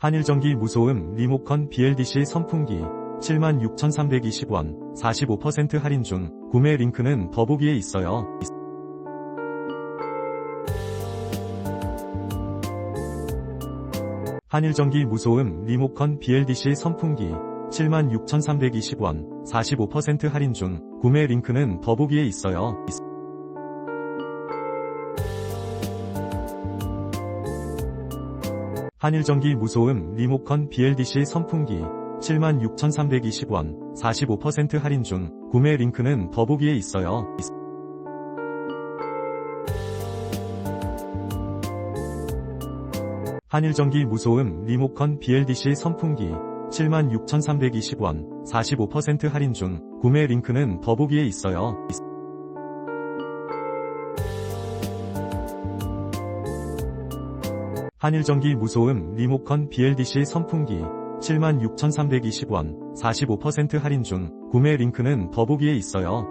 한일전기 무소음 리모컨 BLDC 선풍기 76,320원 45% 할인 중 구매 링크는 더보기에 있어요. 한일전기 무소음 리모컨 BLDC 선풍기 76,320원 45% 할인 중 구매 링크는 더보기에 있어요. 한일전기 무소음 리모컨 BLDC 선풍기 76,320원 45% 할인 중 구매 링크는 더보기에 있어요. 한일전기 무소음 리모컨 BLDC 선풍기 76,320원 45% 할인 중 구매 링크는 더보기에 있어요. 한일전기 무소음 리모컨 BLDC 선풍기 76,320원 45% 할인 중 구매 링크는 더보기에 있어요.